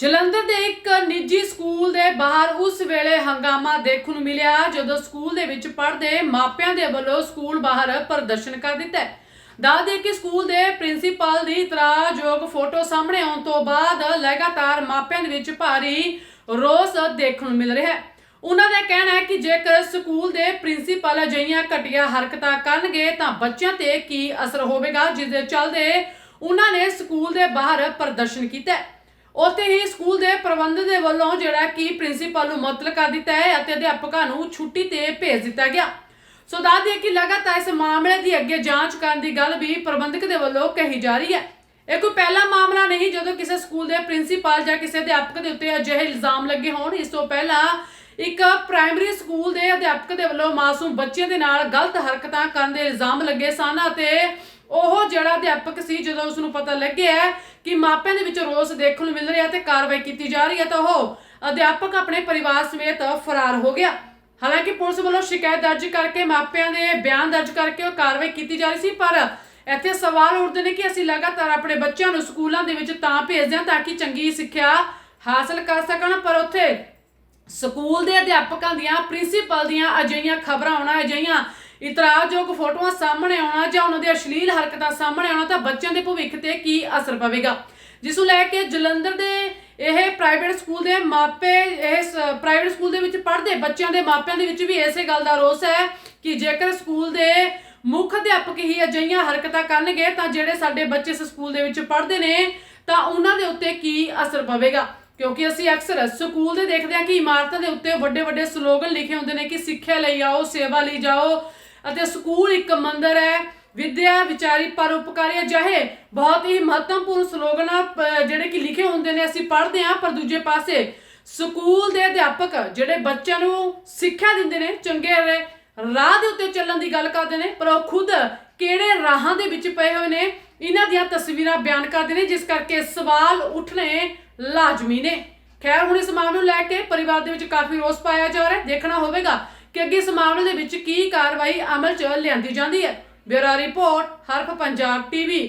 ਜਲੰਧਰ ਦੇ ਇੱਕ ਨਿੱਜੀ ਸਕੂਲ ਦੇ ਬਾਹਰ ਉਸ ਵੇਲੇ ਹੰਗਾਮਾ ਦੇਖਣ ਨੂੰ ਮਿਲਿਆ, ਜਦੋਂ ਸਕੂਲ ਦੇ ਵਿੱਚ ਪੜ੍ਹਦੇ ਮਾਪਿਆਂ ਦੇ ਵੱਲੋਂ ਸਕੂਲ ਬਾਹਰ ਪ੍ਰਦਰਸ਼ਨ ਕਰ ਦਿੱਤਾ ਹੈ। ਦੱਸ ਕਿ ਸਕੂਲ ਦੇ ਪ੍ਰਿੰਸੀਪਲ ਦੀ ਇਤਰਾਜ਼ਯੋਗ ਫੋਟੋ ਸਾਹਮਣੇ ਆਉਣ ਤੋਂ ਬਾਅਦ ਲਗਾਤਾਰ ਮਾਪਿਆਂ ਦੇ ਵਿੱਚ ਭਾਰੀ ਰੋਸ ਦੇਖਣ ਨੂੰ ਮਿਲ ਰਿਹਾ ਹੈ। ਉਹਨਾਂ ਦਾ ਕਹਿਣਾ ਹੈ ਕਿ ਜੇਕਰ ਸਕੂਲ ਦੇ ਪ੍ਰਿੰਸੀਪਲ ਅਜਿਹੀਆਂ ਘਟੀਆਂ ਹਰਕਤਾਂ ਕਰਨਗੇ, ਤਾਂ ਬੱਚਿਆਂ ਤੇ ਕੀ ਅਸਰ ਹੋਵੇਗਾ, ਜਿਸ ਦੇ ਚੱਲਦੇ ਉਹਨਾਂ ਨੇ ਸਕੂਲ ਦੇ ਬਾਹਰ ਪ੍ਰਦਰਸ਼ਨ ਕੀਤਾ ਹੈ। ਉੱਥੇ ਹੀ ਸਕੂਲ ਦੇ ਪ੍ਰਬੰਧ ਦੇ ਵੱਲੋਂ ਜਿਹੜਾ ਕਿ ਪ੍ਰਿੰਸੀਪਲ ਨੂੰ ਮੁਅੱਤਲ ਕਰ ਦਿੱਤਾ ਹੈ ਅਤੇ ਅਧਿਆਪਕਾਂ ਨੂੰ ਛੁੱਟੀ ਤੇ ਭੇਜ ਦਿੱਤਾ ਗਿਆ। ਸੋ ਦੱਸ ਦਈਏ ਕਿ ਲਗਾਤਾਰ ਇਸ ਮਾਮਲੇ ਦੀ ਅੱਗੇ ਜਾਂਚ ਕਰਨ ਦੀ ਗੱਲ ਵੀ ਪ੍ਰਬੰਧਕ ਦੇ ਵੱਲੋਂ ਕਹੀ ਜਾ ਰਹੀ ਹੈ। ਇਹ ਕੋਈ ਪਹਿਲਾ ਮਾਮਲਾ ਨਹੀਂ, ਜਦੋਂ ਕਿਸੇ ਸਕੂਲ ਦੇ ਪ੍ਰਿੰਸੀਪਲ ਜਾਂ ਕਿਸੇ ਅਧਿਆਪਕ ਦੇ ਉੱਤੇ ਅਜਿਹੇ ਇਲਜ਼ਾਮ ਲੱਗੇ ਹੋਣ। ਇਸ ਤੋਂ ਪਹਿਲਾਂ ਇੱਕ ਪ੍ਰਾਇਮਰੀ ਸਕੂਲ ਦੇ ਅਧਿਆਪਕ ਦੇ ਵੱਲੋਂ ਮਾਸੂਮ ਬੱਚਿਆਂ ਦੇ ਨਾਲ ਗਲਤ ਹਰਕਤਾਂ ਕਰਨ ਦੇ ਇਲਜ਼ਾਮ ਲੱਗੇ ਸਨ ਅਤੇ ਉਹ ਜਿਹੜਾ ਅਧਿਆਪਕ ਸੀ, ਜਦੋਂ ਉਸ ਨੂੰ ਪਤਾ ਲੱਗਿਆ ਕਿ ਮਾਪਿਆਂ ਦੇ ਵਿੱਚ ਰੋਸ ਦੇਖਣ ਨੂੰ ਮਿਲ ਰਿਹਾ ਤੇ ਕਾਰਵਾਈ ਕੀਤੀ ਜਾ ਰਹੀ ਹੈ ਤਾਂ ਉਹ ਅਧਿਆਪਕ ਆਪਣੇ ਪਰਿਵਾਰ ਸਮੇਤ ਫਰਾਰ ਹੋ ਗਿਆ। ਹਾਲਾਂਕਿ ਪੁਲਿਸ ਵੱਲੋਂ ਸ਼ਿਕਾਇਤ ਦਰਜ ਕਰਕੇ ਮਾਪਿਆਂ ਦੇ ਬਿਆਨ ਦਰਜ ਕਰਕੇ ਉਹ ਕਾਰਵਾਈ ਕੀਤੀ ਜਾ ਰਹੀ ਸੀ, ਪਰ ਇੱਥੇ ਸਵਾਲ ਉੱਠਦੇ ਨੇ ਕਿ ਅਸੀਂ ਲਗਾਤਾਰ ਆਪਣੇ ਬੱਚਿਆਂ ਨੂੰ ਸਕੂਲਾਂ ਦੇ ਵਿੱਚ ਤਾਂ ਭੇਜਦੇ ਹਾਂ ਤਾਂ ਕਿ ਚੰਗੀ ਸਿੱਖਿਆ ਹਾਸਲ ਕਰ ਸਕਣ, ਪਰ ਉੱਥੇ ਸਕੂਲ ਦੇ ਅਧਿਆਪਕਾਂ ਦੀਆਂ, ਪ੍ਰਿੰਸੀਪਲ ਦੀਆਂ ਅਜਿਹੀਆਂ ਖਬਰਾਂ ਆਉਣਾ, ਅਜਿਹੀਆਂ ਇਤਰਾਜ਼ਯੋਗ ਫੋਟੋਆਂ ਸਾਹਮਣੇ ਆਉਣਾ ਜਾਂ ਉਹਨਾਂ ਦੀਆਂ ਅਸ਼ਲੀਲ ਹਰਕਤਾਂ ਸਾਹਮਣੇ ਆਉਣਾ ਤਾਂ ਬੱਚਿਆਂ ਦੇ ਭਵਿੱਖ ਤੇ ਕੀ ਅਸਰ ਪਵੇਗਾ? ਜਿਸ ਨੂੰ ਲੈ ਕੇ ਜਲੰਧਰ ਦੇ ਇਹ ਪ੍ਰਾਈਵੇਟ ਸਕੂਲ ਦੇ ਮਾਪੇ ਇਸ ਪ੍ਰਾਈਵੇਟ ਸਕੂਲ ਦੇ ਵਿੱਚ ਪੜ੍ਹਦੇ ਬੱਚਿਆਂ ਦੇ ਮਾਪਿਆਂ ਦੇ ਵਿੱਚ ਵੀ ਇਸੇ ਗੱਲ ਦਾ ਰੋਸ ਹੈ ਕਿ ਜੇਕਰ ਸਕੂਲ ਦੇ ਮੁੱਖ ਅਧਿਆਪਕ ਹੀ ਅਜਿਹੀਆਂ ਹਰਕਤਾਂ ਕਰਨਗੇ ਤਾਂ ਜਿਹੜੇ ਸਾਡੇ ਬੱਚੇ ਇਸ ਸਕੂਲ ਦੇ ਵਿੱਚ ਪੜ੍ਹਦੇ ਨੇ ਤਾਂ ਉਹਨਾਂ ਦੇ ਉੱਤੇ ਕੀ ਅਸਰ ਪਵੇਗਾ? ਕਿਉਂਕਿ ਅਸੀਂ ਅਕਸਰ ਸਕੂਲ ਦੇ ਦੇਖਦੇ ਹਾਂ ਕਿ ਇਮਾਰਤਾਂ ਦੇ ਉੱਤੇ ਵੱਡੇ ਵੱਡੇ ਸਲੋਗਨ ਲਿਖੇ ਹੁੰਦੇ ਨੇ ਕਿ ਸਿੱਖਿਆ ਲਈ ਆਓ, ਸੇਵਾ ਲਈ ਜਾਓ ਅਤੇ ਸਕੂਲ ਇੱਕ ਮੰਦਰ ਹੈ। ਵਿਦਿਆ ਵਿਚਾਰੀ ਪਰਉਪਕਾਰੀ ਅਜਿਹੇ ਬਹੁਤ ਹੀ ਮਹੱਤਵਪੂਰਨ ਸਲੋਗਨ ਜਿਹੜੇ ਕਿ ਲਿਖੇ ਹੁੰਦੇ ਨੇ, ਅਸੀਂ ਪੜ੍ਹਦੇ ਹਾਂ, ਪਰ ਦੂਜੇ ਪਾਸੇ ਸਕੂਲ ਦੇ ਅਧਿਆਪਕ ਜਿਹੜੇ ਬੱਚਿਆਂ ਨੂੰ ਸਿੱਖਿਆ ਦਿੰਦੇ ਨੇ, ਚੰਗੇ ਰਾਹ ਦੇ ਉੱਤੇ ਚੱਲਣ ਦੀ ਗੱਲ ਕਰਦੇ ਨੇ, ਪਰ ਉਹ ਖੁਦ ਕਿਹੜੇ ਰਾਹਾਂ ਦੇ ਵਿੱਚ ਪਏ ਹੋਏ ਨੇ, ਇਹਨਾਂ ਦੀਆਂ ਤਸਵੀਰਾਂ ਬਿਆਨ ਕਰਦੇ ਨੇ, ਜਿਸ ਕਰਕੇ ਸਵਾਲ ਉੱਠਣੇ ਲਾਜ਼ਮੀ ਨੇ। ਖੈਰ, ਹੁਣ ਇਸ ਮਾਮਲੇ ਨੂੰ ਲੈ ਕੇ ਪਰਿਵਾਰ ਦੇ ਵਿੱਚ ਕਾਫੀ ਰੋਸ ਪਾਇਆ ਜਾ ਰਿਹਾ ਦੇਖਣਾ ਹੋਵੇਗਾ ਕਿ ਅੱਗੇ ਇਸ ਮਾਮਲੇ ਦੇ ਵਿੱਚ ਕੀ ਕਾਰਵਾਈ ਅਮਲ 'ਚ ਲਿਆਂਦੀ ਜਾਂਦੀ ਹੈ। ਬਿਊਰੋ ਰਿਪੋਰਟ, ਹਰਫ ਪੰਜਾਬ ਟੀਵੀ